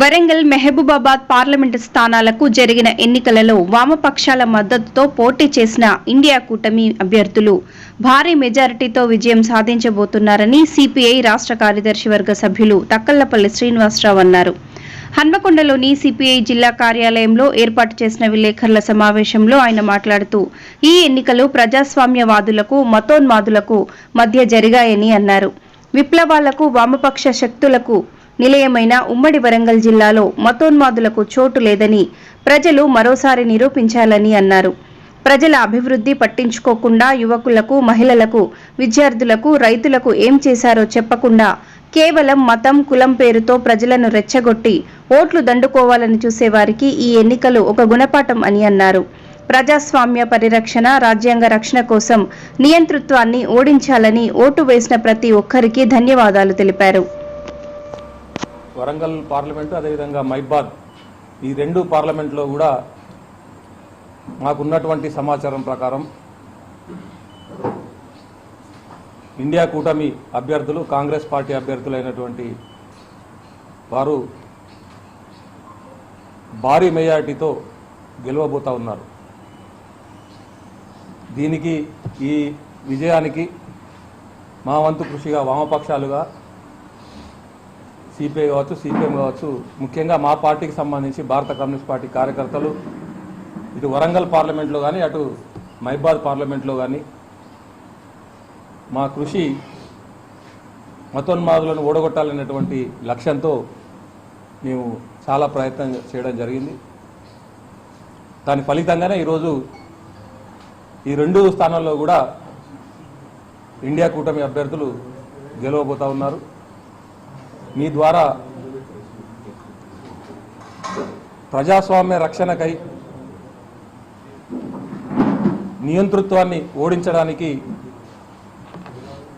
Warangal Mahabubabad parliament స్థానాలకు జరిగిన ఎన్నికలలో వామపక్షాల మద్దతుతో పోటీ చేసిన ఇండియా కూటమి అభ్యర్థులు భారీ మెజారిటీతో విజయం సాధించబోతున్నారని సిపిఐ రాష్ట్ర కార్యదర్శి వర్గ సభ్యులు తక్కల్లపల్లి శ్రీనివాసరావు అన్నారు. హన్మకొండలోని సిపిఐ జిల్లా కార్యాలయంలో ఏర్పాటు చేసిన విలేకరుల సమావేశంలో ఆయన మాట్లాడుతూ ఈ ఎన్నికలు ప్రజాస్వామ్యవాదులకు మతోన్మాదులకు మధ్య జరిగాయని అన్నారు. విప్లవాలకు వామపక్ష శక్తులకు నిలయమైన ఉమ్మడి వరంగల్ జిల్లాలో మతోన్మాదులకు చోటు లేదని ప్రజలు మరోసారి నిరూపించాలని అన్నారు. ప్రజల అభివృద్ధి పట్టించుకోకుండా యువకులకు మహిళలకు విద్యార్థులకు రైతులకు ఏం చేశారో చెప్పకుండా కేవలం మతం కులం పేరుతో ప్రజలను రెచ్చగొట్టి ఓట్లు దండుకోవాలని చూసేవారికి ఈ ఎన్నికలు ఒక గుణపాఠం అని అన్నారు. ప్రజాస్వామ్య పరిరక్షణ రాజ్యాంగ రక్షణ కోసం నియంతృత్వాన్ని ఓడించాలని ఓటు వేసిన ప్రతి ఒక్కరికి ధన్యవాదాలు తెలిపారు. వరంగల్ పార్లమెంటు అదేవిధంగా మైబాద్ ఈ రెండు పార్లమెంట్లో కూడా మాకున్నటువంటి సమాచారం ప్రకారం ఇండియా కూటమి అభ్యర్థులు కాంగ్రెస్ పార్టీ అభ్యర్థులైనటువంటి వారు భారీ మెజార్టీతో గెలవబోతా ఉన్నారు. దీనికి ఈ విజయానికి మా వంతు కృషిగా వామపక్షాలుగా సిపిఐ కావచ్చు సిపిఎం కావచ్చు ముఖ్యంగా మా పార్టీకి సంబంధించి భారత కమ్యూనిస్ట్ పార్టీ కార్యకర్తలు ఇటు వరంగల్ పార్లమెంట్లో కానీ అటు మైబాద్ పార్లమెంట్లో కానీ మా కృషి మతోన్మాదులను ఓడగొట్టాలనేటువంటి లక్ష్యంతో మేము చాలా ప్రయత్నం చేయడం జరిగింది. దాని ఫలితంగానే ఈరోజు ఈ రెండు స్థానాల్లో కూడా ఇండియా కూటమి అభ్యర్థులు గెలవబోతా ఉన్నారు. మీ ద్వారా ప్రజాస్వామ్య రక్షణకై నియంతృత్వాన్ని ఓడించడానికి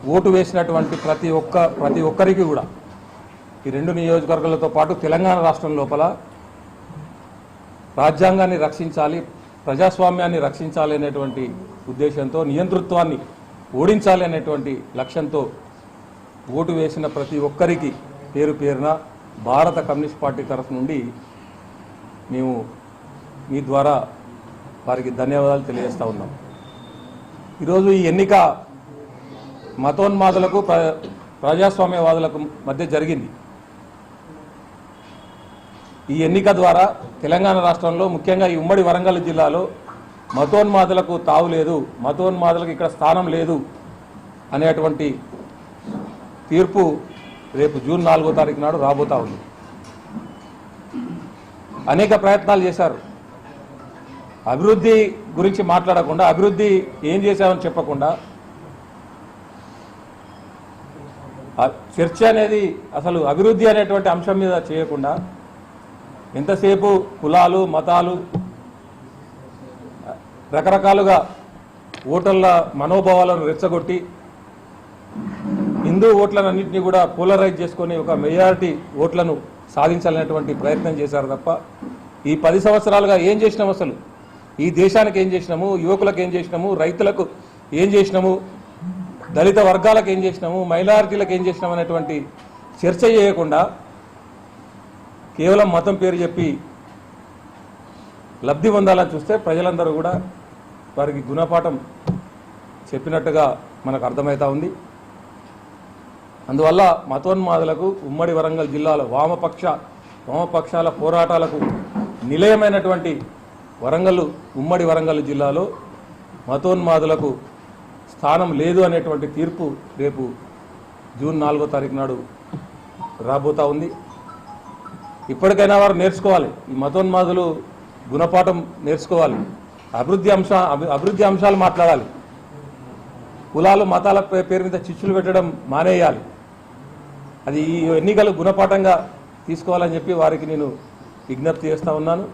ఓటు వేసినటువంటి ప్రతి ఒక్క ప్రతి ఒక్కరికి కూడా ఈ రెండు నియోజకవర్గాలతో పాటు తెలంగాణ రాష్ట్రం లోపల రాజ్యాంగాన్ని రక్షించాలి ప్రజాస్వామ్యాన్ని రక్షించాలి అనేటువంటి ఉద్దేశంతో నియంతృత్వాన్ని ఓడించాలి అనేటువంటి లక్ష్యంతో ఓటు వేసిన ప్రతి ఒక్కరికి పేరు పేరున భారత కమ్యూనిస్ట్ పార్టీ తరఫు నుండి మేము మీ ద్వారా వారికి ధన్యవాదాలు తెలియజేస్తూ ఉన్నాం. ఈరోజు ఈ ఎన్నిక మతోన్మాదులకు ప్రజాస్వామ్యవాదులకు మధ్య జరిగింది. ఈ ఎన్నిక ద్వారా తెలంగాణ రాష్ట్రంలో ముఖ్యంగా ఈ ఉమ్మడి వరంగల్ జిల్లాలో మతోన్మాదులకు తావు లేదు మతోన్మాదులకు ఇక్కడ స్థానం లేదు అనేటువంటి తీర్పు రేపు జూన్ నాలుగో తారీఖు నాడు రాబోతా ఉంది. అనేక ప్రయత్నాలు చేశారు. అభివృద్ధి గురించి మాట్లాడకుండా అభివృద్ధి ఏం చేశామని చెప్పకుండా చర్చ అనేది అసలు అభివృద్ధి అనేటువంటి అంశం మీద చేయకుండా ఎంతసేపు కులాలు మతాలు రకరకాలుగా ఓటర్ల మనోభావాలను రెచ్చగొట్టి హిందూ ఓట్లన్నింటినీ కూడా పోలరైజ్ చేసుకొని ఒక మెజారిటీ ఓట్లను సాధించాలనేటువంటి ప్రయత్నం చేశారు తప్ప ఈ పది సంవత్సరాలుగా ఏం చేసినాము అసలు? ఈ దేశానికి ఏం చేసినాము? యువకులకు ఏం చేసినాము? రైతులకు ఏం చేసినాము? దళిత వర్గాలకు ఏం చేసినాము? మైనారిటీలకు ఏం చేసినాము అనేటువంటి చర్చ చేయకుండా కేవలం మతం పేరు చెప్పి లబ్ధి పొందాలని చూస్తే ప్రజలందరూ కూడా వారికి గుణపాఠం చెప్పినట్టుగా మనకు అర్థమవుతా ఉంది. అందువల్ల మతోన్మాదులకు ఉమ్మడి వరంగల్ జిల్లాలో వామపక్ష వామపక్షాల పోరాటాలకు నిలయమైనటువంటి వరంగల్ ఉమ్మడి వరంగల్ జిల్లాలో మతోన్మాదులకు స్థానం లేదు అనేటువంటి తీర్పు రేపు జూన్ నాలుగో తారీఖు నాడు రాబోతా ఉంది. ఇప్పటికైనా వారు నేర్చుకోవాలి. ఈ మతోన్మాదులు గుణపాఠం నేర్చుకోవాలి. అభివృద్ధి అంశ అభివృద్ధి అంశాలు మాట్లాడాలి. కులాలు మతాల పే- పేరు మీద చిచ్చులు పెట్టడం మానేయాలి. అది ఈ ఎన్నికలు గుణపాఠంగా తీసుకోవాలని చెప్పి వారికి నేను విజ్ఞప్తి చేస్తూ ఉన్నాను.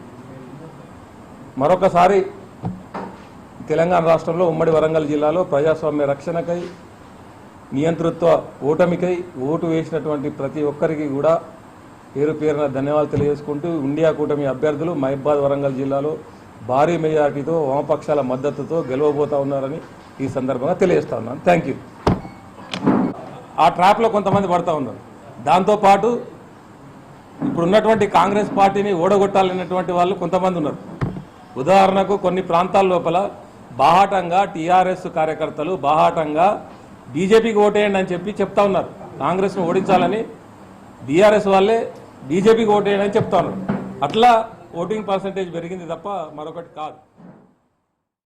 మరొకసారి తెలంగాణ రాష్ట్రంలో ఉమ్మడి వరంగల్ జిల్లాలో ప్రజాస్వామ్య రక్షణకై నియంతృత్వ ఓటమికై ఓటు వేసినటువంటి ప్రతి ఒక్కరికి కూడా పేరు పేరున ధన్యవాదాలు తెలియజేసుకుంటూ ఇండియా కూటమి అభ్యర్థులు మహిబాద్ వరంగల్ జిల్లాలో భారీ మెజారిటీతో వామపక్షాల మద్దతుతో గెలవబోతా ఉన్నారని ఈ సందర్భంగా తెలియజేస్తా ఉన్నాను. థ్యాంక్ యూ ఆ ట్రాప్లో కొంతమంది పడతా ఉన్నారు. దాంతోపాటు ఇప్పుడున్నటువంటి కాంగ్రెస్ పార్టీని ఓడగొట్టాలనేటువంటి వాళ్ళు కొంతమంది ఉన్నారు. ఉదాహరణకు కొన్ని ప్రాంతాల లోపల బాహాటంగా టీఆర్ఎస్ కార్యకర్తలు బాహాటంగా బీజేపీకి ఓటేయండి అని చెప్పి చెప్తా ఉన్నారు. కాంగ్రెస్ను ఓడించాలని బీఆర్ఎస్ వాళ్ళే బీజేపీకి ఓటేయండి అని చెప్తా ఉన్నారు. అట్లా ఓటింగ్ పర్సంటేజ్ పెరిగింది తప్ప మరొకటి కాదు.